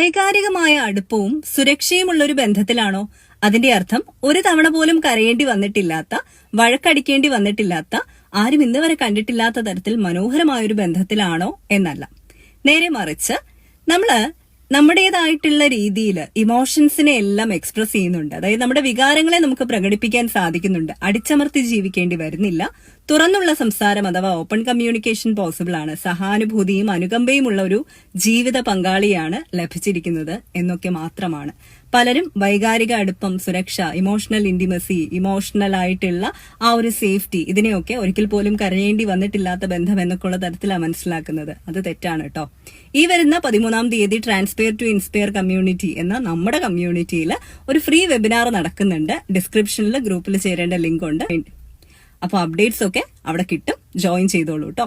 വൈകാരികമായ അടുപ്പവും സുരക്ഷയുമുള്ള ഒരു ബന്ധത്തിലാണോ? അതിന്റെ അർത്ഥം ഒരു തവണ പോലും കരയേണ്ടി വന്നിട്ടില്ലാത്ത വഴക്കടിക്കേണ്ടി വന്നിട്ടില്ലാത്ത ആരും ഇന്ന് വരെ കണ്ടിട്ടില്ലാത്ത തരത്തിൽ മനോഹരമായ ഒരു ബന്ധത്തിലാണോ എന്നല്ല. നേരെ മറിച്ച് നമ്മൾ നമ്മുടേതായിട്ടുള്ള രീതിയിൽ ഇമോഷൻസിനെ എല്ലാം എക്സ്പ്രസ് ചെയ്യുന്നുണ്ട്. അതായത് നമ്മുടെ വികാരങ്ങളെ നമുക്ക് പ്രകടിപ്പിക്കാൻ സാധിക്കുന്നുണ്ട്. അടിച്ചമർത്തി ജീവിക്കേണ്ടി വരുന്നില്ല. തുറന്നുള്ള സംസാരം അഥവാ ഓപ്പൺ കമ്മ്യൂണിക്കേഷൻ പോസിബിൾ ആണ്. സഹാനുഭൂതിയും അനുകമ്പയും ഉള്ള ഒരു ജീവിത പങ്കാളിയാണ് ലഭിച്ചിരിക്കുന്നത് എന്നൊക്കെ മാത്രമാണ്. പലരും വൈകാരിക അടുപ്പം സുരക്ഷ ഇമോഷണൽ ഇന്റിമസി ഇമോഷണൽ ആയിട്ടുള്ള ആ ഒരു സേഫ്റ്റി ഇതിനെയൊക്കെ ഒരിക്കൽ പോലും കരയേണ്ടി വന്നിട്ടില്ലാത്ത ബന്ധം എന്നൊക്കെയുള്ള തരത്തിലാണ് മനസ്സിലാക്കുന്നത്. അത് തെറ്റാണ് കേട്ടോ ഈ വരുന്ന പതിമൂന്നാം തീയതി ട്രാൻസ്പെയർ ടു ഇൻസ്പയർ കമ്മ്യൂണിറ്റി എന്ന നമ്മുടെ കമ്മ്യൂണിറ്റിയിൽ ഒരു ഫ്രീ വെബിനാർ നടക്കുന്നുണ്ട്. ഡിസ്ക്രിപ്ഷനിൽ ഗ്രൂപ്പിൽ ചേരേണ്ട ലിങ്ക് ഉണ്ട്. അപ്പോൾ അപ്ഡേറ്റ്സ് ഒക്കെ അവിടെ കിട്ടും. ജോയിൻ ചെയ്തോളൂ കേട്ടോ